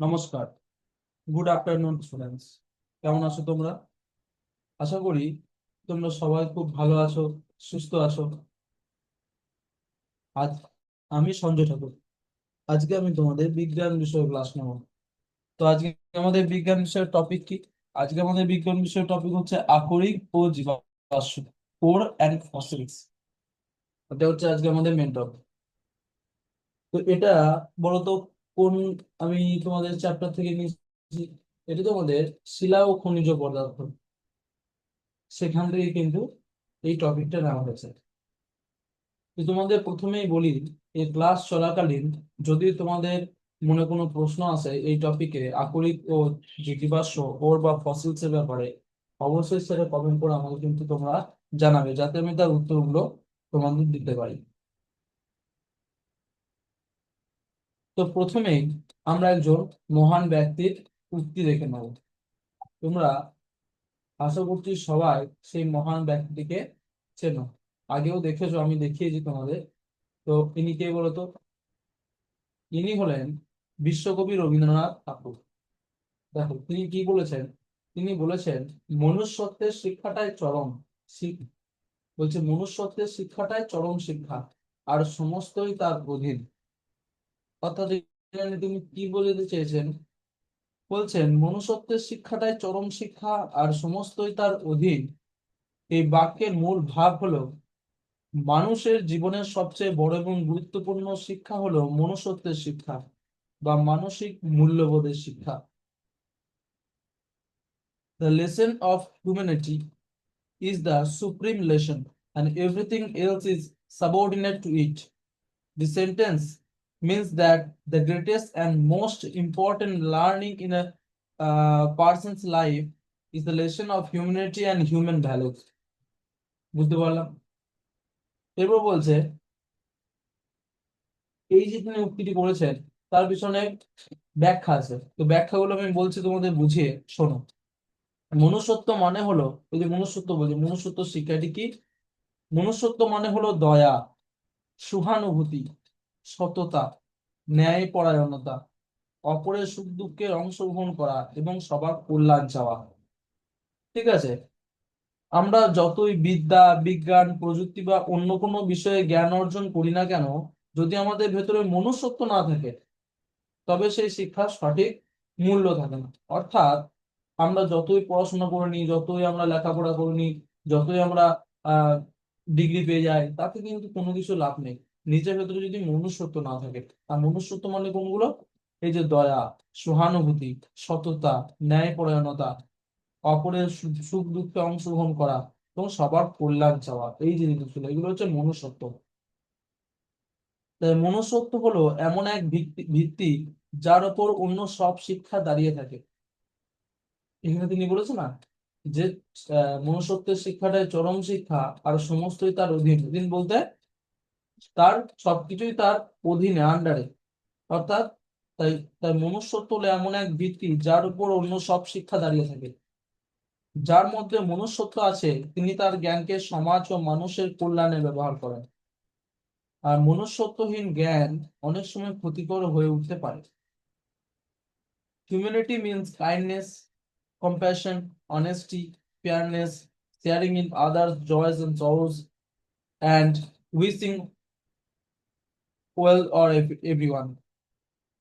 নমস্কার। Good afternoon students কেমন আছো তোমরা? আশা করি তোমরা সবাই খুব ভালো আছো, সুস্থ আছো। আজ আমি সঞ্জয় ঠাকুর। আজকে আমি তোমাদের বিজ্ঞান বিষয়ে ক্লাস নেব। তো আজকে আমাদের বিজ্ঞান বিষয়ের টপিক কি? আজকে আমাদের বিজ্ঞান বিষয়ের টপিক হচ্ছে আকরিক ও জীবাশ্ম কোর অ্যান্ড ফসিলস এটা হচ্ছে আজকে আমাদের মেন টপিক তো এটা বলতো কোন, আমি তোমাদের চ্যাপ্টার থেকে নিয়েছি, এটা তোমাদের শিলা ও খনিজ পদার্থ। সেখান থেকে কিন্তু এই টপিকটা নেওয়া হয়েছে। তোমাদের প্রথমেই বলি, এই ক্লাস চলাকালীন যদি তোমাদের মনে কোনো প্রশ্ন আসে এই টপিকে আকরিক ও জীবাশ্ম ওর বা ফসিলস এর ব্যাপারে, অবশ্যই সেটা কমেন্ট করে আমাকে কিন্তু তোমরা জানাবে, যাতে আমি তার উত্তরগুলো তোমাদের দিতে পারি। তো প্রথমেই আমরা একজন মহান ব্যক্তির উক্তি দেখে নেব। তোমরা আশা করছি সবাই সেই মহান ব্যক্তিটিকে চেনো। আগেও দেখেছ, আমি দেখিয়েছি তোমাদের। তো ইনি কে বলতো? ইনি হলেন বিশ্বকবি রবীন্দ্রনাথ ঠাকুর। দেখো, তিনি কি বলেছেন? তিনি বলেছেন, মনুষ্যত্বের শিক্ষাটাই চরম বলছে, মনুষ্যত্বের শিক্ষাটাই চরম শিক্ষা, আর সমস্তই তার অধীন। অর্থাৎ এখানে কি বলতে চেয়েছেন? বলছেন মনুষ্যত্বের শিক্ষাটাই চরম শিক্ষা আর সমস্তই তার অধীন। এই বাক্যের মূল ভাব হলো মানুষের জীবনের সবচেয়ে বড় এবং গুরুত্বপূর্ণ শিক্ষা হলো মনুষ্যত্বের শিক্ষা বা মানসিক মূল্যবোধের শিক্ষা। The lesson of humanity is the supreme lesson, and everything else is subordinate to it. The sentence means that the greatest and most important learning in a uh, person's life is the lesson of humanity and human values. বুঝতে পারলাম? এরপর বলছে এই যে তিনি উক্তিটি করেছেন তার পিছনে ব্যাখ্যা আছে। তো ব্যাখ্যাগুলো আমি বলছি তোমাদের বুঝিয়ে শোনো। মনুষ্যত্ব মানে হলো ওই যে মনুষ্যত্ব বলছে মনুষ্যত্ব শিক্ষাটি কি? মনুষ্যত্ব মানে হলো দয়া সহানুভূতি। সততা ন্যায় পরায়ণতা অপরের সুখ দুঃখে অংশগ্রহণ করা এবং সবার কল্যাণ চাওয়া। ঠিক আছে? আমরা যতই বিদ্যা, বিজ্ঞান, প্রযুক্তি বা অন্য কোনো বিষয়ে জ্ঞান অর্জন করি না কেন, যদি আমাদের ভেতরে মনুষ্যত্ব না থাকে, তবে সেই শিক্ষার সঠিক মূল্য থাকে না। অর্থাৎ আমরা যতই পড়াশোনা করে নিই, যতই আমরা লেখাপড়া করে নিই, যতই আমরা, আহ ডিগ্রি পেয়ে যাই, তাতে কিন্তু কোনো কিছু লাভ নেই। নিজের ভেতরে যদি মনুষ্যত্ব না থাকে, আর মনুষ্যত্ব মানে কোনগুলো? এই যে দয়া, সহানুভূতি, সততা, ন্যায়পরায়ণতা, অপরের সুখ দুঃখে অংশগ্রহণ করা এবং সবার কল্যাণ চাওয়া। এই যে জিনিসগুলো, এগুলো হচ্ছে মনুষ্যত্ব। তাই মনুষ্যত্ব হলো এমন এক ভিত্তি ভিত্তি যার উপর অন্য সব শিক্ষা দাঁড়িয়ে থাকে। এখানে তিনি বলেছেন না যে মনুষ্যত্বের শিক্ষাটাই চরম শিক্ষা, আর সমস্তই তার অধীন। অধীন বলতে তার সবকিছুই তার অধীনে আন্ডারে অর্থাৎ তাই তাই মনুষ্যত্ব হলো এমন এক ভিত্তি যার উপর অন্য সব শিক্ষা দাঁড়িয়ে থাকে। যার মধ্যে মনুষ্যত্ব আছে তিনি তার জ্ঞানকে সমাজ ও মানুষের কল্যাণে ব্যবহার করেন। আর মনুষ্যত্বহীন জ্ঞান অনেক সময় ক্ষতিকর হয়ে উঠতে পারে। Humanity means kindness compassion, honesty, fairness, sharing in others' joys and sorrows, and wishing well or everyone.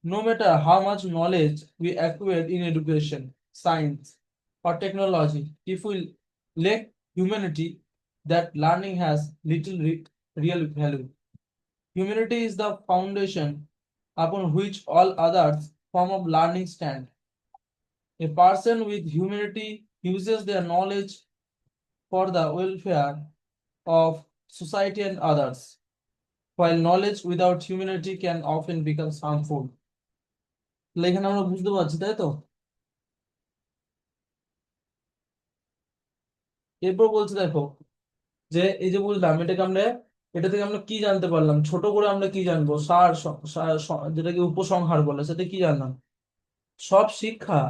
No matter how much knowledge we acquire in education, science, or technology, if we lack humanity, that learning has little re- real value. Humanity is the foundation upon which all other form of learning stand. A person with humanity uses their knowledge for the welfare of society and others, while knowledge without humanity can often become harmful. এখানে আমরা বুঝতে পারছি, তাই তো? এরপর বলছে দেখো, যে এই যে বুঝলাম এটাকে আমরা, এটা থেকে আমরা কি জানতে পারলাম? ছোট করে আমরা কি জানব? সার যেটাকে উপসংহার বলে, সেটা কি জানলাম? সব শিক্ষা,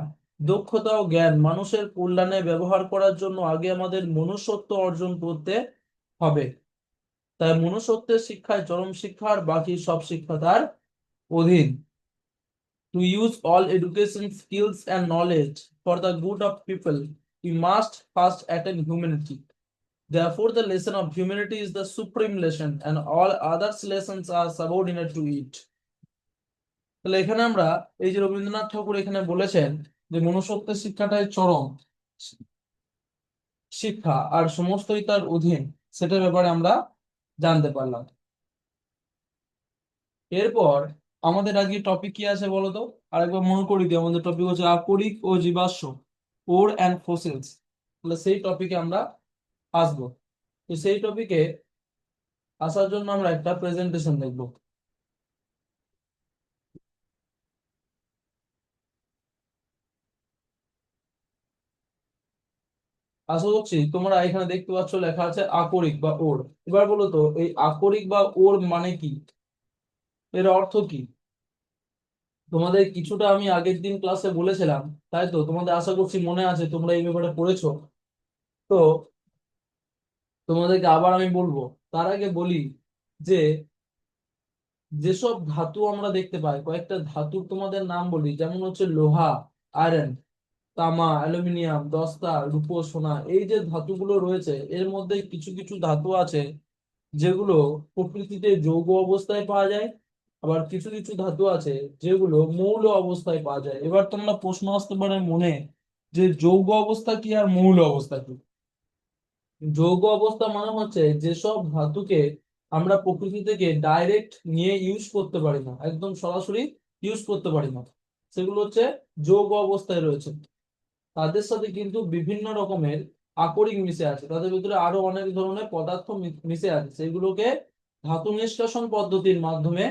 দক্ষতা ও জ্ঞান মানুষের কল্যাণে ব্যবহার করার জন্য আগে আমাদের মনুষ্যত্ব অর্জন করতে হবে। তাই মনুষ্যত্বের শিক্ষায় চরম শিক্ষা আর বাকি সব শিক্ষা তার অধীন to use all education skills and knowledge for the good of people you must first attend humanity Therefore, the lesson of humanity is the supreme lesson and all other lessons are subordinate to it. তাহলে এখানে আমরা এই যে রবীন্দ্রনাথ ঠাকুর এখানে বলেছেন যে মনুষ্যত্বের শিক্ষাটাই চরম শিক্ষা আর সমস্তই তার অধীন সেটার ব্যাপারে আমরা জানতে পারলাম। এরপর আমাদের আজকে টপিক কি আছে বলতো? আরেকবার মনে করি দিই, আমাদের টপিক হচ্ছে আকরিক ও জীবাশ্ম, ওর অ্যান্ড ফসিলস তাহলে সেই টপিকে আমরা আসব। তো সেই টপিকে আসার জন্য আমরা একটা প্রেজেন্টেশন দেখব। আশা করছি তোমরা এখানে দেখতে পাচ্ছ লেখা আছে আকরিক বা ওর। এবার বলো তো, এই আকরিক বা ওর মানে কি? এর অর্থ কি? তোমাদের কিছুটা আমি আগের দিন ক্লাসে বলেছিলাম, তাই তো? তোমাদের আশা করছি মনে আছে, তোমরা এই ব্যাপারে পড়েছো? তো, তোমাদেরকে আবার আমি বলব, তার আগে বলি যে, যেসব ধাতু আমরা দেখতে পাই, কয়েকটা ধাতুর তোমাদের নাম বলি, যেমন হচ্ছে লোহা, আয়রন। তামা, অ্যালুমিনিয়াম, দস্তা, রূপো, সোনা, এই যে ধাতুগুলো রয়েছে, এর মধ্যে কিছু কিছু ধাতু আছে যেগুলো প্রকৃতিতে যৌগ অবস্থায় পাওয়া যায়, আবার কিছু কিছু ধাতু আছে যেগুলো মৌল অবস্থায় পাওয়া যায়। এবার তোমরা প্রশ্ন আসতে পারে মনে যে যৌগ অবস্থা কি আর মৌল অবস্থা কি? যৌগ অবস্থা মানে হচ্ছে যেসব ধাতুকে আমরা প্রকৃতি থেকে ডাইরেক্ট নিয়ে ইউজ করতে পারি না, একদম সরাসরি ইউজ করতে পারি না, সেগুলো হচ্ছে যৌগ অবস্থায় রয়েছে। তাদের সাথে কিন্তু বিভিন্ন রকমের আকরিক মিশে আছে। তাদের ভিতরে আরও অনেক ধরনের পদার্থ মিশে আছে। সেগুলোকে ধাতু নিষ্কাশন পদ্ধতির মাধ্যমে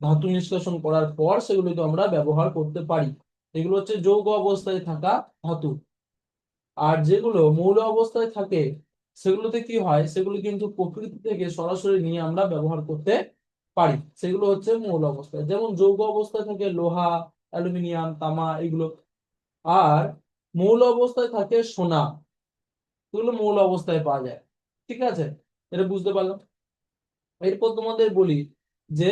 ধাতু নিষ্কাশন করার পর সেগুলোকে আমরা ব্যবহার করতে পারি। এগুলো হচ্ছে যৌগ অবস্থায় থাকা ধাতু। আর যেগুলো মৌল অবস্থায় থাকে, সেগুলোতে কি হয়? সেগুলো কিন্তু প্রকৃতি থেকে সরাসরি নিয়ে আমরা ব্যবহার করতে পারি। সেগুলো হচ্ছে মৌল অবস্থায়। যেমন যৌগ অবস্থায় থাকে লোহা, অ্যালুমিনিয়াম, তামা, এগুলো। আর মৌল অবস্থায় থাকে সোনা। এগুলো মৌল অবস্থায় পাওয়া যায়। ঠিক আছে? এটা বুঝতে পারলাম? এরপর তোমাদের বলি যে,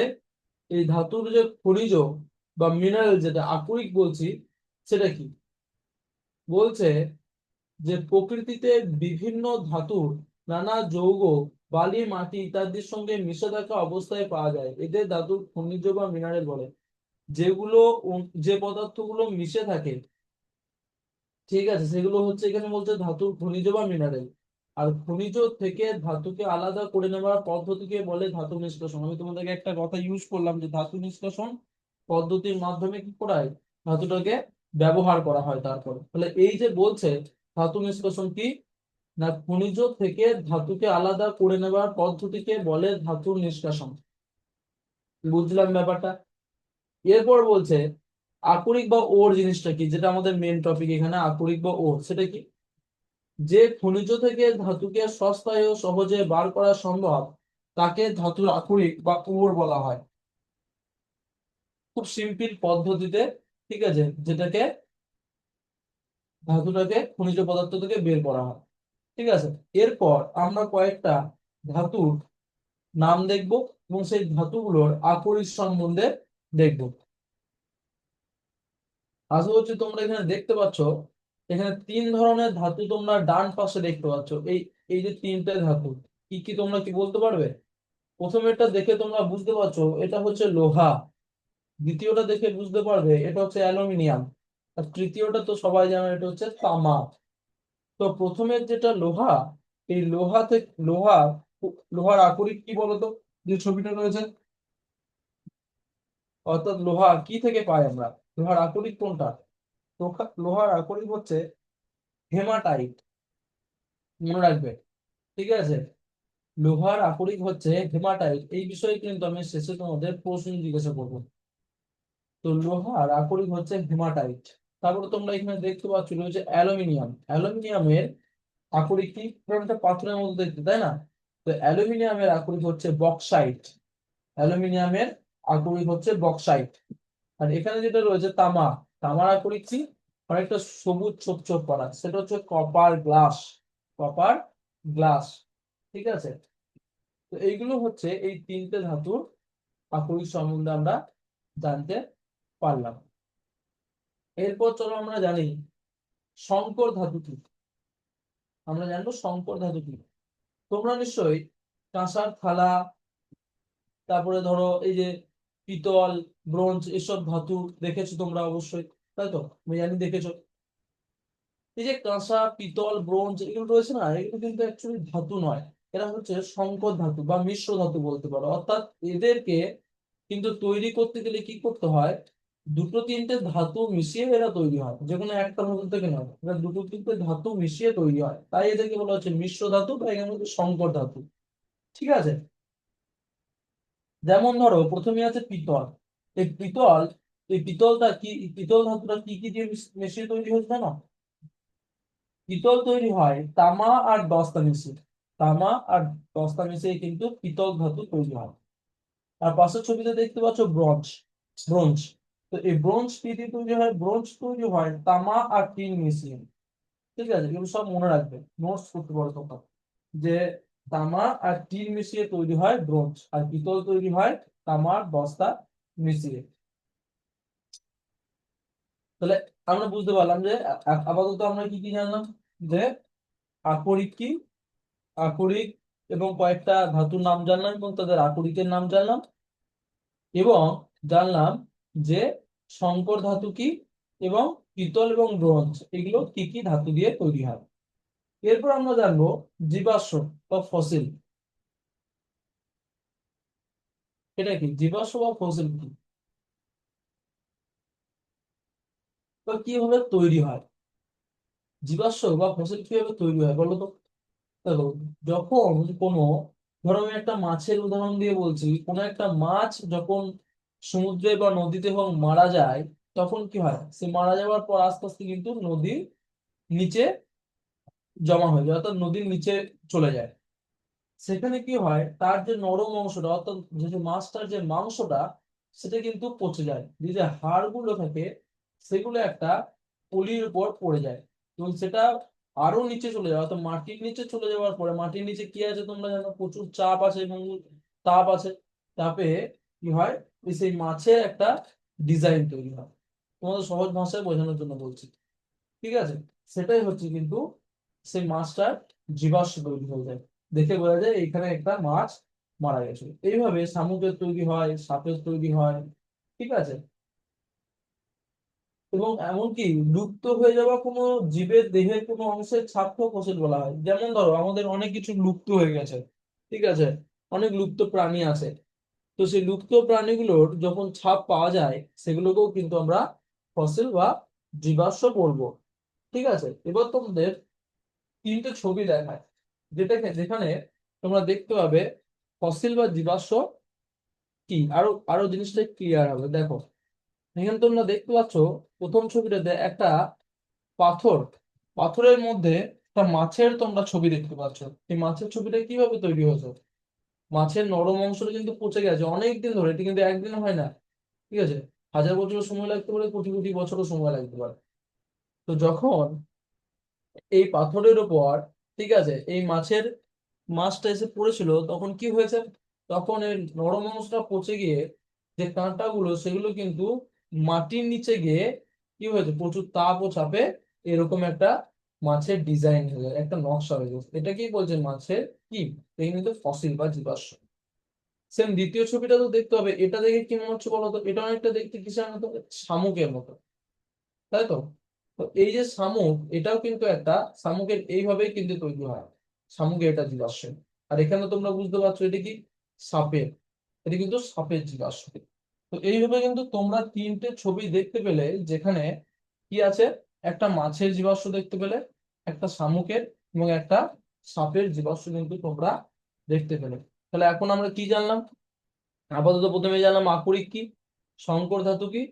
এই ধাতুর যে খনিজ বা মিনারেল যেটা আকরিক বলছি, সেটা কি? বলছে যে, প্রকৃতিতে বিভিন্ন ধাতুর নানা যৌগ, বালি, মাটি ইত্যাদির সঙ্গে মিশে থাকা অবস্থায় পাওয়া যায়। এদের ধাতুর খনিজ বা মিনারেল বলে। যেগুলো যে পদার্থগুলো মিশে থাকে ঠিক আছে, সেগুলো হচ্ছে এখানে বলছে ধাতু খনিজ বা মিনারেল আর খনিজ থেকে ধাতুকে আলাদা করে নেওয়ার পদ্ধতিকে বলে ধাতু নিষ্কাশন। আমি তোমাদেরকে একটা কথা ইউজ করলাম যে ধাতু নিষ্কাশন পদ্ধতির মাধ্যমে কি করা হয়? ধাতুটাকে ব্যবহার করা হয় তারপরে। তাহলে এই যে বলছে, ধাতু নিষ্কাশন কি? না, খনিজ থেকে ধাতুকে আলাদা করে নেওয়ার পদ্ধতিকে বলে ধাতুর নিষ্কাশন। বুঝলাম ব্যাপারটা? এরপর বলছে আকরিক বা ওর জিনিসটা কি? যেটা আমাদের মেন টপিক এখানে, আকরিক বা ওর, সেটা কি? যে খনিজ থেকে ধাতুকে সস্তায় ও সহজে বার করা সম্ভব, তাকে ধাতুর আকরিক বা ওর বলা হয়। খুব সিম্পল পদ্ধতিতে, ঠিক আছে? যেটাকে ধাতুটাকে, খনিজ পদার্থ থেকে বের করা হয়। ঠিক আছে? এরপর আমরা কয়েকটা ধাতুর নাম দেখব এবং সেই ধাতুগুলোর আকরিক সম্বন্ধে দেখব। আশা হচ্ছে তোমরা এখানে দেখতে পাচ্ছ, এখানে তিন ধরনের ধাতু তোমরা ডান পাশে দেখতে পাচ্ছ। এই এই যে তিনটে ধাতু, কি কি তোমরা কি বলতে পারবে? প্রথমেরটা দেখে তোমরা বুঝতে পারছ, এটা হচ্ছে লোহা। দ্বিতীয়টা দেখে বুঝতে পারবে, এটা হচ্ছে অ্যালুমিনিয়াম। আর তৃতীয়টা তো সবাই জানে, এটা হচ্ছে তামা। তো প্রথমের যেটা লোহা, এই লোহা থেকে লোহা, লোহার আকরিক কি বলতো? যে ছবিটা রয়েছে? অর্থাৎ লোহা কি থেকে পাই আমরা? লোহার আকরিক কোনটা? লোহার আকরিক হচ্ছে হেমাটাইট, মনে রাখবে। ঠিক আছে? লোহার আকরিক হচ্ছে হেমাটাইট। এই বিষয়ে কিন্তু আমি শেষে তোমাদের প্রশ্ন জিজ্ঞাসা করব। তো লোহার আকরিক হচ্ছে হেমাটাইট। তারপরে তোমরা এখানে দেখতে পাচ্ছ রয়েছে অ্যালুমিনিয়াম। অ্যালুমিনিয়ামের আকরিক কি? পাথরের মতো দেখতে তাই না? তো অ্যালুমিনিয়ামের আকরিক হচ্ছে বক্সাইট। অ্যালুমিনিয়ামের আকরিক হচ্ছে বক্সাইট। আর এখানে যেটা রয়েছে তামা, তামার আকরিক কি অনেকটা সবুজ ছোপ ছোপ করা। সেটা হচ্ছে কপার গ্লাস কপার গ্লাস ঠিক আছে? তো এইগুলো হচ্ছে এই তিনটে ধাতুর আকরিক সম্বন্ধে আমরা জানতে পারলাম। এরপর চলো আমরা জানি শঙ্কর ধাতু কি? আমরা জানব শঙ্কর ধাতু কি? তোমরা নিশ্চয়ই কাঁসার থালা, তারপরে ধরো এই যে পিতল, ব্রোঞ্জ এসব ধাতু দেখেছ তোমরা অবশ্যই, তাই তো? আমি জানি দেখেছ। এই যে কাঁসা, পিতল, ব্রোঞ্জ এগুলো রয়েছে না, এগুলো কিন্তু অ্যাকচুয়ালি ধাতু নয়, এরা হচ্ছে সংকর ধাতু বা মিশ্র ধাতু বলতে পারো। অর্থাৎ এদেরকে কিন্তু তৈরি করতে গেলে কি করতে হয়? দুটো তিনটে ধাতু মিশিয়ে এরা তৈরি হয়, যে কোনো একটা ধাতু থেকে নয় এরা দুটো তিনটে ধাতু মিশিয়ে তৈরি হয়। তাই এদেরকে বলা হচ্ছে মিশ্র ধাতু বা এখানে সংকর ধাতু। ঠিক আছে? যেমন ধরো, প্রথমে আছে পিতল। এই পিতল, এই পিতলটা কি, পিতল ধাতুটা কি কি দিয়ে মিশ- মিশিয়ে তৈরি হয়েছে জানো? পিতল তৈরি হয় তামা আর দস্তা মিশিয়ে। তামা আর দস্তা মিশিয়ে কিন্তু পিতল ধাতু তৈরি হয়। আর পাশের ছবিতে দেখতে পাচ্ছ ব্রোঞ্জ ব্রোঞ্জ। তো এই ব্রোঞ্জ কি দিয়ে তৈরি হয়? ব্রোঞ্জ তৈরি হয় তামা আর টিন মিশিয়ে। ঠিক আছে? এগুলো সব মনে রাখবে। নোটস করতে পারো তোমরা যে তামা আর টিন মিশিয়ে তৈরি হয় ব্রোঞ্জ, আর পিতল তৈরি হয় তামার বস্তা মিশিয়ে। তাহলে আমরা বুঝতে পারলাম যে আপাতত আমরা কি কি জানলাম? যে আকরিক কি? আকরিক এবং কয়েকটা ধাতুর নাম জানলাম এবং তাদের আকরিকের নাম জানলাম। এবং জানলাম যে শঙ্কর ধাতু কি? এবং পিতল এবং ব্রোঞ্জ, এগুলো কি কি ধাতু দিয়ে তৈরি হয়? এরপর আমরা জানব জীবাশ্ম বা ফসিল এটা কি? জীবাশ্ম বা ফসিল কি? বা কীভাবে তৈরি হয়? জীবাশ্ম বা ফসিল কীভাবে তৈরি হয় বলো তো? দেখো, যখন কোনো, ধরো আমি একটা মাছের উদাহরণ দিয়ে বলছি, কোনো একটা মাছ যখন সমুদ্রে বা নদীতে হোক মারা যায়, তখন কি হয়? সে মারা যাওয়ার পর আস্তে আস্তে কিন্তু নদীর নিচে জমা হয়ে যায়, অর্থাৎ নদীর নিচে চলে যায়। সেখানে কি হয়? তার যে নরম অংশটা, অর্থাৎ যে মাছটার যে মাংসটা, সেটা কিন্তু পচে যায়। যে হাড়গুলো থাকে, সেগুলো একটা পলির উপর পড়ে যায়। এবং সেটা আরও নিচে চলে যায়, অর্থাৎ মাটির নিচে চলে যাওয়ার পরে মাটির নিচে কি আছে তোমরা জানো? প্রচুর চাপ আছে, এবং তাপ আছে। তাপে কি হয়? সেই মাছের একটা ডিজাইন তৈরি হয়। তোমাদের সহজ ভাষায় বোঝানোর জন্য বলছি। ঠিক আছে? সেটাই হচ্ছে কিন্তু সেই মাছটার জীবাশ্ম তৈরি হয়ে যায়। দেখে বোঝা যায় এখানে একটা মাছ মারা গেছে। এইভাবে শামুকের তৈরি হয়, সাপের তৈরি হয়, ঠিক আছে? এবং এমনকি লুপ্ত হয়ে যাওয়া কোনো জীবের দেহের কোনো অংশের ছাপকেও ফসিল বলা হয়। যেমন ধরো, আমাদের অনেক কিছু লুপ্ত হয়ে গেছে, ঠিক আছে? অনেক লুপ্ত প্রাণী আছে। তো সেই লুপ্ত প্রাণীগুলোর যখন ছাপ পাওয়া যায়, সেগুলোকেও কিন্তু আমরা ফসিল বা জীবাশ্ম বলব, ঠিক আছে? এবার তোমাদের তিনটে ছবি দেখায়। যেটাকে যেখানে তোমরা দেখতে পাবে ফসিল বা জীবাশ্ম কি? আরও আরও জিনিসটা ক্লিয়ার হবে। দেখো, এখানে তোমরা দেখতে পাচ্ছ, প্রথম ছবিটাতে একটা পাথর। পাথরের মধ্যে একটা মাছের তোমরা ছবি দেখতে পাচ্ছ। এই মাছের ছবিটা কীভাবে তৈরি হয়েছে? মাছের নরম অংশটা কিন্তু পচে গেছে অনেক দিন ধরে। এটি কিন্তু একদিন হয় না। ঠিক আছে? হাজার বছর সময় লাগতে পারে, কোটি কোটি বছরও সময় লাগতে পারে। তো যখন এই পাথরের উপর, ঠিক আছে, এই মাছের মাছটা এসে পড়েছিল, তখন কি হয়েছে? তখন এই নরম অংশটা পচে গিয়ে যে কাঁটাগুলো, সেগুলো কিন্তু মাটির নিচে গিয়ে কি হয়েছে? প্রচুর তাপ ও চাপে এরকম একটা মাছের ডিজাইন হয়ে যায় একটা নকশা হয়ে গেছে এটা কি? বলছে মাছের কি ফসিল বা জীবাশ্ম। সেম দ্বিতীয় ছবিটা তো দেখতে হবে, এটা দেখে কি মনে হচ্ছে বলতো? এটা অনেকটা দেখতে কিসের মতো শামুকের মতো, তাই তো? তো এই যে শামুক, এটাও কিন্তু একটা, শামুকের এইভাবেই কিন্তু তৈরি হয়। শামুকের এটা জীবাশ্ম। আর এখানে তোমরা বুঝতে পারছ এটা কি? সাপের। এটা কিন্তু সাপের জীবাশ্ম। তো এইভাবে কিন্তু তোমরা তিনটে ছবি দেখতে পেলে যেখানে কি আছে? একটা মাছের জীবাশ্ম দেখতে পেলে, একটা শামুকের এবং একটা সাপের জীবাশ্ম কিন্তু তোমরা দেখতে পেলে। তাহলে এখন আমরা কি জানলাম? আপাতত প্রথমে জানলাম আকরিক কি? শঙ্কর ধাতু কি?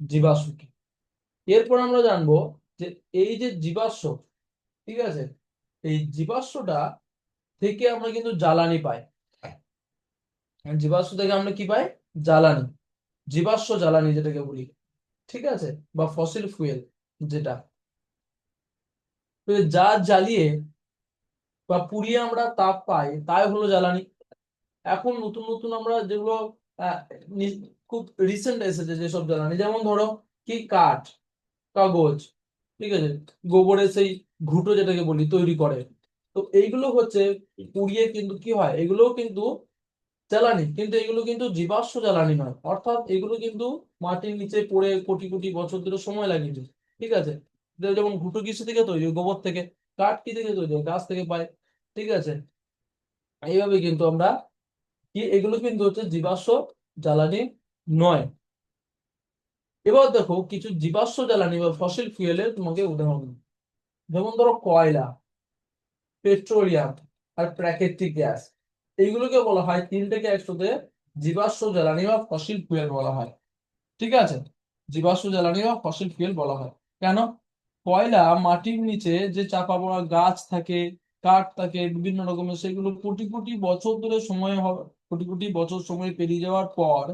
জীবাশ্ম কি? এরপর আমরা জানব যে এই যে জীবাশ্ম, ঠিক আছে? এই জীবাশ্মটা থেকে আমরা কিন্তু জ্বালানি পাই। জীবাশ্ম থেকে আমরা কি পাই? জ্বালানি। জীবাশ্ম জ্বালানি যেটাকে বলি, ঠিক আছে? বা ফসিল ফুয়েল যেটা। যা জ্বালিয়ে বা পুড়িয়ে আমরা তাপ পাই, তাই হলো জ্বালানি। এখন নতুন নতুন আমরা যেগুলো খুব রিসেন্ট এসেছে যেসব জ্বালানি। যেমন ধরো কি কাঠ কাগজ, ঠিক আছে? গোবরের সেই ঘুঁটো যেটাকে বলি, তৈরি করে। তো এইগুলো হচ্ছে পুড়িয়ে কিন্তু কি হয়? এগুলোও কিন্তু জ্বালানি, কিন্তু এগুলো কিন্তু জীবাশ্ম জ্বালানি নয়। অর্থাৎ এগুলো কিন্তু মাটির নিচে পড়ে কোটি কোটি বছর ধরে সময় লাগিয়েছে ঠিক আছে? যেমন ঘুঁটো কিসে থেকে তৈরি গোবর থেকে। কাঠ কি থেকে তৈরি? গাছ থেকে পায়, ঠিক আছে? এইভাবে কিন্তু আমরা কি, এগুলো কিন্তু হচ্ছে জীবাশ্ম জ্বালানি নয়। এবার দেখো কিছু জীবাশ্ম জ্বালানি বা ফসিল ফুয়েলের তোমাকে উদাহরণ যেমন ধরো কয়লা পেট্রোলিয়াম আর প্রাকৃতিক গ্যাস। এইগুলোকে বলা হয়, তিনটেকে একসাথে জীবাশ্ম জ্বালানি বা ফসিল ফুয়েল বলা হয়। ঠিক আছে? জীবাশ্ম জ্বালানি বা ফসিল ফুয়েল বলা হয়। কেন? কয়লা মাটির নিচে যে চাপা পড়া গাছ থাকে, কাঠ থাকে, বিভিন্ন রকমের, সেগুলো কোটি কোটি বছর ধরে সময় কোটি কোটি বছর সময় পেরিয়ে যাওয়ার পর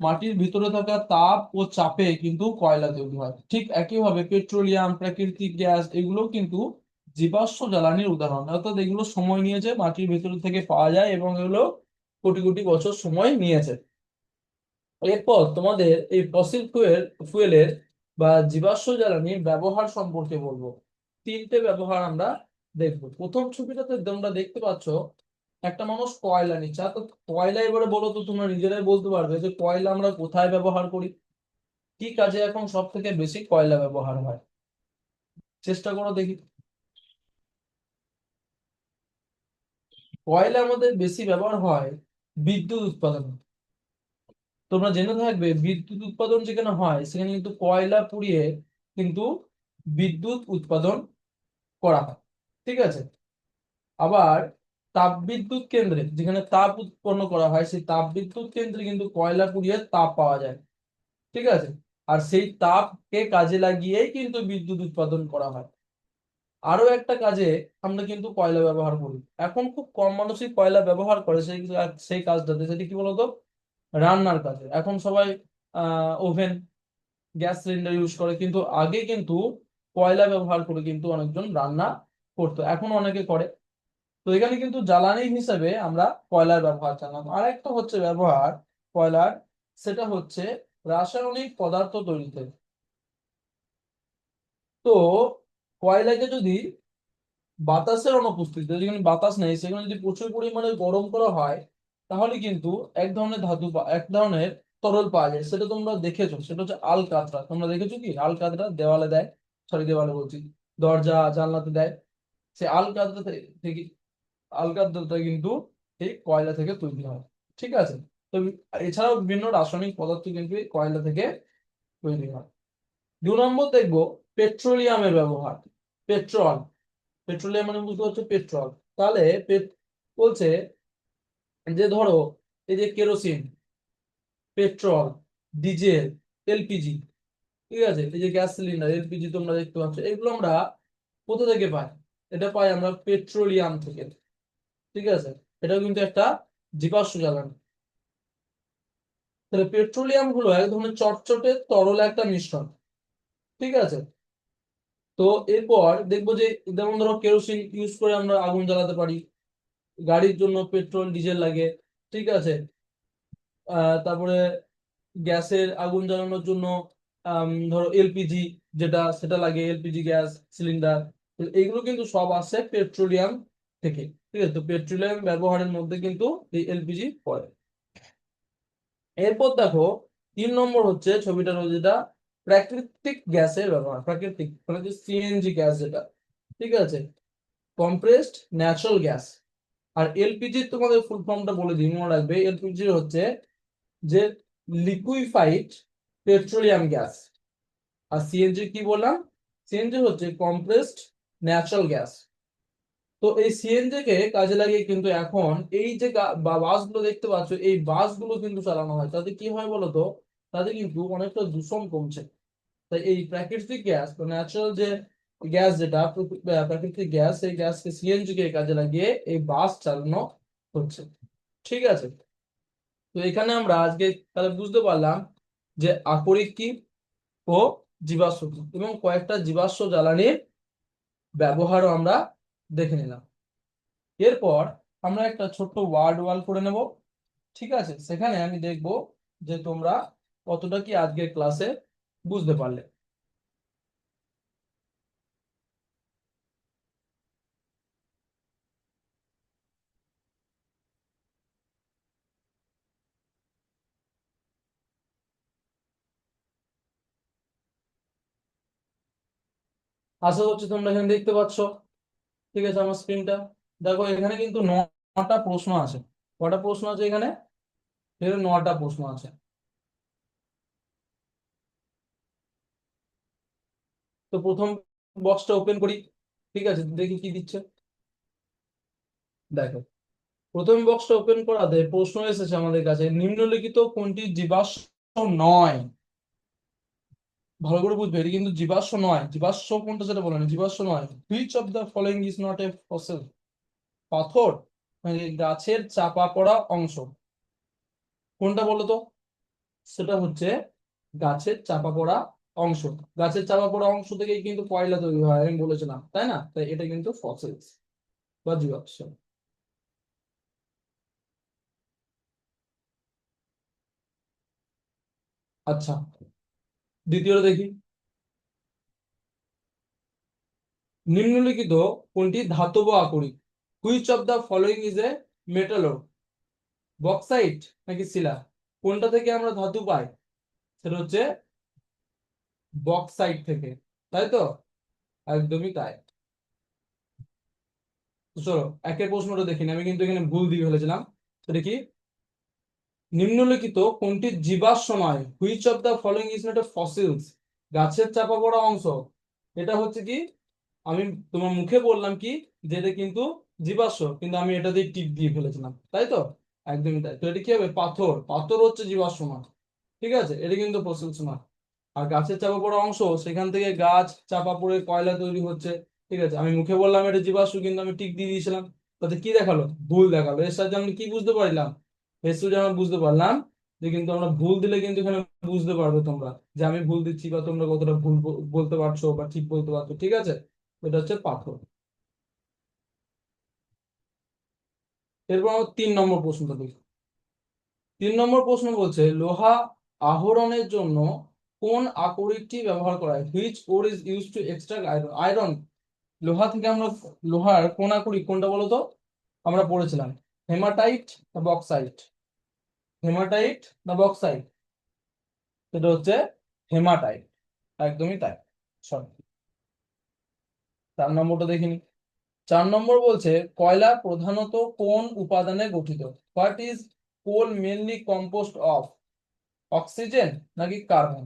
মাটির ভিতরে থাকা তাপ ও চাপে কিন্তু কয়লা তৈরি হয়। ঠিক একইভাবে পেট্রোলিয়াম, প্রাকৃতিক গ্যাস এগুলো কিন্তু জীবাশ্ম জ্বালানির উদাহরণ। অর্থাৎ এগুলো সময় নিয়েছে, মাটির ভিতর থেকে পাওয়া যায় এবং এগুলো কোটি কোটি বছর সময় নিয়েছে। এরপর তোমাদের এই ফসিল ফুয়েল ফুয়েলের বা জীবাশ্ম জ্বালানির ব্যবহার সম্পর্কে বলব। তিনটে ব্যবহার আমরা দেখব। প্রথম ছবিটাতে তোমরা দেখতে পাচ্ছ একটা মানুষ কয়লা নিচ্ছে তো কয়লা এবারে বলো তো, তোমরা নিজেরাই বলতে পারবে যে কয়লা আমরা কোথায় ব্যবহার করি? কি কাজে এখন সব থেকে বেশি কয়লা ব্যবহার হয়? চেষ্টা করো দেখি। কয়লা আমাদের বেশি ব্যবহার হয় বিদ্যুৎ উৎপাদন। তোমরা জেনে থাকবে, বিদ্যুৎ উৎপাদন যেখানে হয়, সেখানে কিন্তু কয়লা পুড়িয়ে কিন্তু বিদ্যুৎ উৎপাদন করা হয়। ঠিক আছে? আবার তাপবিদ্যুৎ কেন্দ্রে, যেখানে তাপ উৎপন্ন করা হয়, সেই তাপবিদ্যুৎ কেন্দ্রে কিন্তু কয়লা পুড়িয়ে তাপ পাওয়া যায়। ঠিক আছে? আর সেই তাপকে কাজে লাগিয়েই কিন্তু বিদ্যুৎ উৎপাদন করা হয়। আরও একটা কাজে আমরা কিন্তু কয়লা ব্যবহার করি। এখন খুব কম মানুষই কয়লা ব্যবহার করে, সেই সেই কাজটাতে। সেটি কি বলতো? রান্নার কাজে। এখন সবাই, আহ, ওভেন, গ্যাস সিলিন্ডার ইউজ করে, কিন্তু আগে কিন্তু কয়লা ব্যবহার করে কিন্তু অনেকজন রান্না করতো। এখন অনেকে করে। তো এখানে কিন্তু জ্বালানি হিসেবে আমরা কয়লার ব্যবহার জানলাম। আর একটা হচ্ছে ব্যবহার, কয়লার, সেটা হচ্ছে রাসায়নিক পদার্থ তৈরিতে। তো কয়লাকে যদি বাতাসের অনুপস্থিতিতে যেখানে বাতাস নেই, সেখানে যদি প্রচুর পরিমাণে গরম করা হয়, তাহলে কিন্তু এক ধরনের ধাতু এক ধরনের তরল পাওয়া যায়। সেটা তোমরা দেখেছ, সেটা হচ্ছে আলকাতরা। তোমরা দেখেছ কি? আলকাতরা দেওয়ালে দেয়, সরি দেওয়ালে বলছি, দরজা জানলাতে দেয়। সে আলকাতরা থেকে আলকাতরাটা কিন্তু এই কয়লা থেকে তৈরি হয়, ঠিক আছে? তো এছাড়াও বিভিন্ন রাসায়নিক পদার্থ কিন্তু কয়লা থেকে তৈরি হয়। দু নম্বর দেখব পেট্রোলিয়ামের ব্যবহার, পেট্রোল। পেট্রোলিয়াম মানে বুঝতে পারছ পেট্রোল। তাহলে বলছে যে ধরো এই যে কেরোসিন, পেট্রোল, ডিজেল, এলপিজি, ঠিক আছে? এই যে গ্যাস সিলিন্ডার, এলপিজি তোমরা দেখতে পাচ্ছ, এগুলো আমরা কোথা থেকে পাই? এটা পাই আমরা পেট্রোলিয়াম থেকে। ঠিক আছে? এটাও কিন্তু একটা জীবাশ্ম জ্বালানি। তাহলে পেট্রোলিয়ামগুলো এক ধরনের চটচটে, তরল একটা মিশ্রণ। ঠিক আছে? তো এরপর দেখব যে, যেমন ধরো কেরোসিন ইউজ করে আমরা আগুন জ্বালাতে পারি। গাড়ির জন্য পেট্রোল, ডিজেল লাগে। ঠিক আছে? তারপরে গ্যাসের আগুন জ্বালানোর জন্য ধরো এলপিজি যেটা, সেটা লাগে, এলপিজি গ্যাস, সিলিন্ডার। এগুলো কিন্তু সব আসে পেট্রোলিয়াম থেকে। ঠিক আছে? তো পেট্রোলিয়াম ব্যবহারের মধ্যে কিন্তু এই এলপিজি পড়ে। এরপর দেখো, তিন নম্বর হচ্ছে ছবিটা যেটা প্রাকৃতিক গ্যাসের ব্যবহার, প্রাকৃতিক মানে যে সিএনজি গ্যাস যেটা, ঠিক আছে? কম্প্রেসড ন্যাচারাল গ্যাস আর এলপিজি তোমাদের ফুল ফর্মটা বলে দিই, মনে রাখবে এলপিজি হচ্ছে যে লিকুইফাইড পেট্রোলিয়াম গ্যাস আর সিএনজি কি বললাম? সিএনজি হচ্ছে কম্প্রেসড ন্যাচারাল গ্যাস তো এই সিএনজি কে কাজে লাগিয়ে কিন্তু এখন এই যে বাসগুলো দেখতে পাচ্ছ, এই বাসগুলো কিন্তু চালানো হয়। তাতে কি হয় বলতো? তাতে কিন্তু অনেকটা দূষণ কমছে। তাই এই প্রাকৃতিক গ্যাস ন্যাচারাল যে গ্যাস যেটা প্রাকৃতিক গ্যাস, সেই গ্যাসকে সিএনজি কে কাজে লাগিয়ে এই বাস চালানো হচ্ছে। ঠিক আছে? তো এখানে আমরা আজকে তাহলে বুঝতে পারলাম যে আকরিক কি? ও জীবাশ্ম এবং কয়েকটা জীবাশ্ম জ্বালানির ব্যবহারও আমরা দেখে নিলাম। এরপর আমরা একটা ছোট্ট ওয়ার্ড ওয়াল করে নেব। ঠিক আছে? সেখানে আমি দেখব যে তোমরা কতটা কি আজকের ক্লাসে বুঝতে পারলে। আশা করছি তোমরা এখানে দেখতে পাচ্ছ। ঠিক আছে, আমার স্ক্রিনটা দেখো, এখানে কিন্তু নটা প্রশ্ন আছে। কটা প্রশ্ন আছে এখানে? নটা প্রশ্ন আছে। তো প্রথম বক্সটা ওপেন করি। ঠিক আছে, দেখি কি দিচ্ছে। দেখো, প্রথম বক্সটা ওপেন করাতে প্রশ্ন এসেছে আমাদের কাছে। নিম্নলিখিত কোনটি জীবাশ্ম নয়? ভালো করে বুঝবে, এটি কিন্তু জীবাশ্ম নয়। জীবাশ্ম কোনটা সেটা বলেন জীবাশ্ম নয়। Which of the following is not a fossil পাথর মানে গাছের চাপা পড়া অংশ। কোনটা বলো তো? সেটা হচ্ছে গাছের চাপা পড়া অংশ। গাছের চাপা পড়া অংশ থেকেই কিন্তু কয়লা তৈরি হয়, আমি বলেছিলাম, তাই না? তাই এটা কিন্তু ফসিলস বা জীবাশ্ম। আচ্ছা। দ্বিতীয়টা দেখি। নিম্নলিখিত কোনটি ধাতব আকরিক? Which of the following is a metal bauxite নাকি শিলা? কোনটা থেকে আমরা ধাতু পাই? সেটা হচ্ছে বক্সাইট থেকে। তাই তো? একদমই তাই। চলো, একের প্রশ্নটা দেখিনি আমি কিন্তু এখানে ভুল দিয়ে ফেলেছিলাম। সেটা দেখি। নিম্নলিখিত কোনটি জীবাশ্ম নয় which of the following is not a fossils গাছের চাপা পড়া অংশ। এটা হচ্ছে কি? আমি তোমার মুখে বললাম কি? যে এটা কিন্তু জীবাশ্ম, কিন্তু আমি এটা দিয়ে টিক দিয়ে ফেলেছিলাম। তাই তো? একদমই তাই। তো এটা কি হবে? পাথর। পাথর হচ্ছে জীবাশ্ম নয় ঠিক আছে? এটা কিন্তু ফসিলস নয়। আর গাছের চাপা পড়া অংশ, সেখান থেকে গাছ চাপা পড়ে কয়লা তৈরি হচ্ছে। ঠিক আছে? আমি মুখে বললাম এটা জীবাশ্ম, কিন্তু আমি টিক দিয়ে দিয়েছিলাম। তাতে কি দেখাল? ভুল দেখাল। এর সাথে আমি কি বুঝতে পারলাম? সাথে আমরা বুঝতে পারলাম যে কিন্তু আমরা ভুল দিলে কিন্তু এখানে বুঝতে পারবে তোমরা যে আমি ভুল দিচ্ছি বা তোমরা কতটা ভুল বলতে পারছ বা ঠিক বলতে পারছ, ঠিক আছে? এটা হচ্ছে পাথর। এরপর আমার তিন নম্বর প্রশ্নটা দেখি। তিন নম্বর প্রশ্ন বলছে, লোহা আহরণের জন্য কোন আকরিকটি ব্যবহার করা হয়? Which ore is use to extract iron iron লোহা থেকে আমরা, লোহার কোন আকরিক, কোনটা বলো তো আমরা পড়েছিলাম। হেমাটাইট না বক্সাইট? হেমাটাইট না বক্সাইট? সেটা হচ্ছে হেমাটাইট। একদমই তাই। সরি চার নম্বরটা দেখিনি চার নম্বর বলছে, কয়লা প্রধানত কোন উপাদানে গঠিত? What is coal mainly compost of oxygen নাকি কার্বন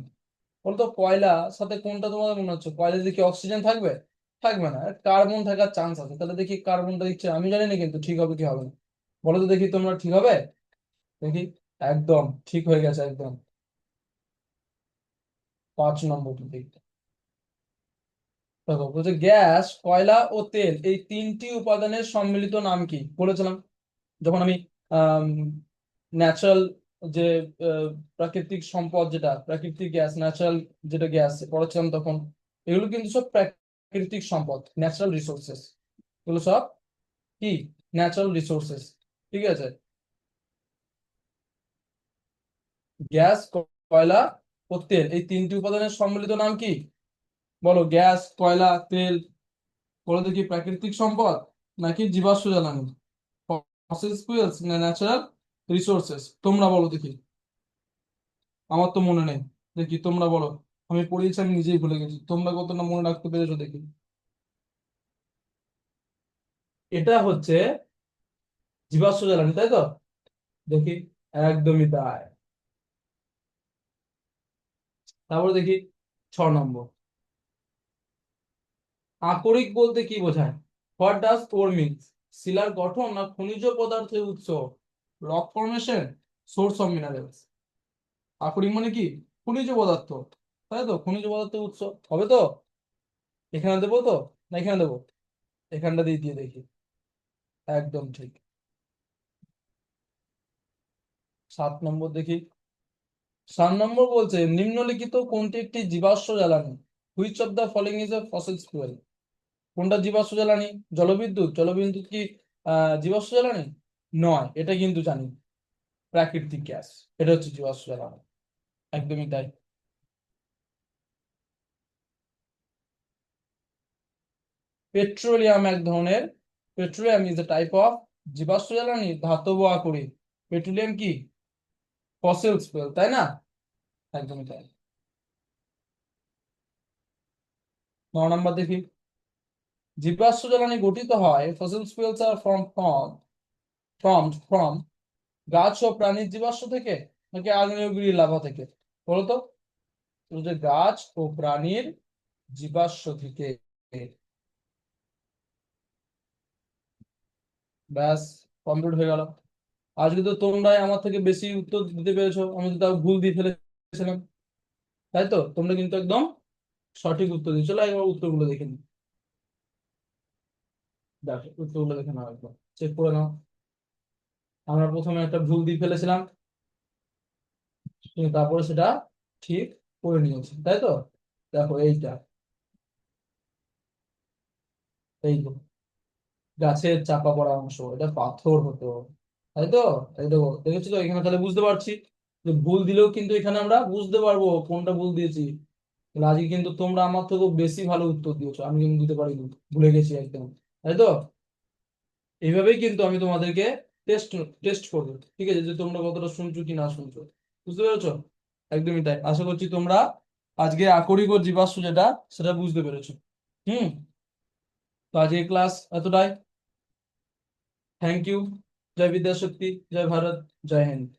বলতো কয়লা, সাথে কোনটা তোমাদের মনে হচ্ছে? কয়লা দেখি অক্সিজেন থাকবে? থাকবে না। কার্বন থাকার চান্স আছে। তাহলে দেখি কার্বনটা দিচ্ছে। আমি জানি না কিন্তু ঠিক হবে কি হবে না। বলো তো দেখি তোমরা ঠিক হবে? দেখি, একদম, ঠিক হয়ে গেছে, একদম। পাঁচ নম্বর দেখি দেখো, বলছে গ্যাস, কয়লা ও তেল, এই তিনটি উপাদানের সম্মিলিত নাম কি? বলেছিলাম। যখন আমি ন্যাচারাল যে প্রাকৃতিক সম্পদ যেটা, প্রাকৃতিক গ্যাস ন্যাচারাল যেটা গ্যাস পড়াচ্ছিলাম তখন, এগুলো কিন্তু সব প্রাকৃতিক সম্পদ ন্যাচারাল রিসোর্সেস এগুলো সব কি? ন্যাচারাল রিসোর্সেস ঠিক আছে? গ্যাস, কয়লা ও তেল এই তিনটি উপাদানের সম্মিলিত নাম কি? বলো, গ্যাস, কয়লা, তেল। বলো দেখি, প্রাকৃতিক সম্পদ নাকি জীবাশ্ম জ্বালানি? ফসিল ফুয়েলস না ন্যাচারাল রিসোর্সেস তোমরা বলো দেখি। আমার তো মনে নেই। দেখি, তোমরা বলো। আমি পড়িয়েছি আমি নিজেই ভুলে গেছি। তোমরা কতটা মনে রাখতে পেরেছ দেখি। এটা হচ্ছে জীবাশ্ম জ্বালানি তাই তো? দেখি, একদমই তাই। তারপরে দেখি, ছ নম্বর। আকরিক বলতে কি বোঝায়? হোয়াট ডাজ ওর মিনস শিলার গঠন না খনিজ পদার্থের উৎস? Rock formation source of minerals আকরিক মানে কি? খনিজ পদার্থ। তাই তো? খনিজ পদার্থের উৎস। হবে তো? এখানে দেবো তো? না এখানে দেবো? এখানটা দিয়ে দিয়ে দেখি। একদম ঠিক। সাত নম্বর দেখি। সাত নম্বর বলছে, নিম্নলিখিত কোনটি একটি জীবাশ্ম জ্বালানি? Which of the following is a fossil fuel কোনটা জীবাশ্ম জ্বালানি? জলবিদ্যুৎ। জলবিদ্যুৎ কি জীবাশ্ম জ্বালানি? নয়, এটা কিন্তু জানি। প্রাকৃতিক গ্যাস, এটা হচ্ছে জীবাশ্ম জ্বালানি। একদমই তাই। পেট্রোলিয়াম এক ধরনের, petroleum is a type of জীবাশ্ম জ্বালানি, ধাতব আকরিক। পেট্রোলিয়াম কি? ফসিলস ফুয়েল তাই না? একদমই তাই। নাম্বার দেখি। জীবাশ্ম জ্বালানি গঠিত হয় fossil fuels are from from from গাছ ও প্রাণীর জীবাশ্ম থেকে নাকি আগ্নেয়গিরি লাভা থেকে? বলতো যে গাছ ও প্রাণীর জীবাশ্ম থেকে। ব্যাস কমপ্লিট হয়ে গেল। আজকে তো তোমরাই আমার থেকে বেশি উত্তর দিতে পেরেছ, আমি তো তাও ভুল দিয়ে ফেলেছিলাম। তাই তো? তোমরা কিন্তু একদম সঠিক উত্তর দিয়েছ। চলো এবার উত্তরগুলো দেখে নিই। দেখো, উত্তরগুলো দেখে নাও একবার। চেক করে নাও। আমরা প্রথমে একটা ভুল দিয়ে ফেলেছিলাম। তারপরে সেটা ঠিক করে নিয়েছি। তাই তো? দেখো, এইটা। এই গাছের চাপা পড়া অংশ, এটা পাথর হতো তাই তো? এই দেখো দেখেছ তো? এখানে তাহলে বুঝতে পারছি যে ভুল দিলেও কিন্তু এখানে আমরা বুঝতে পারব কোনটা ভুল দিয়েছি। আজকে কিন্তু তোমরা আমার থেকেও বেশি ভালো উত্তর দিয়েছ। আমি কিন্তু দিতে পারিনি, ভুলে গেছি একদম। তাই তো? এইভাবেই কিন্তু আমি তোমাদেরকে টেস্ট টেস্ট করব। ঠিক আছে? যে তোমরা কতটা শুনছো কি না শুনছো। বুঝতে পেরেছ? একদমই তাই। আশা করছি তোমরা আজকে আকরিক ও জীবাশ্ম যেটা, সেটা বুঝতে পেরেছ। হুম? তো আজকে ক্লাস এতটাই। থ্যাংক ইউ जय विद्याशक्ति जय भारत जय हिंद।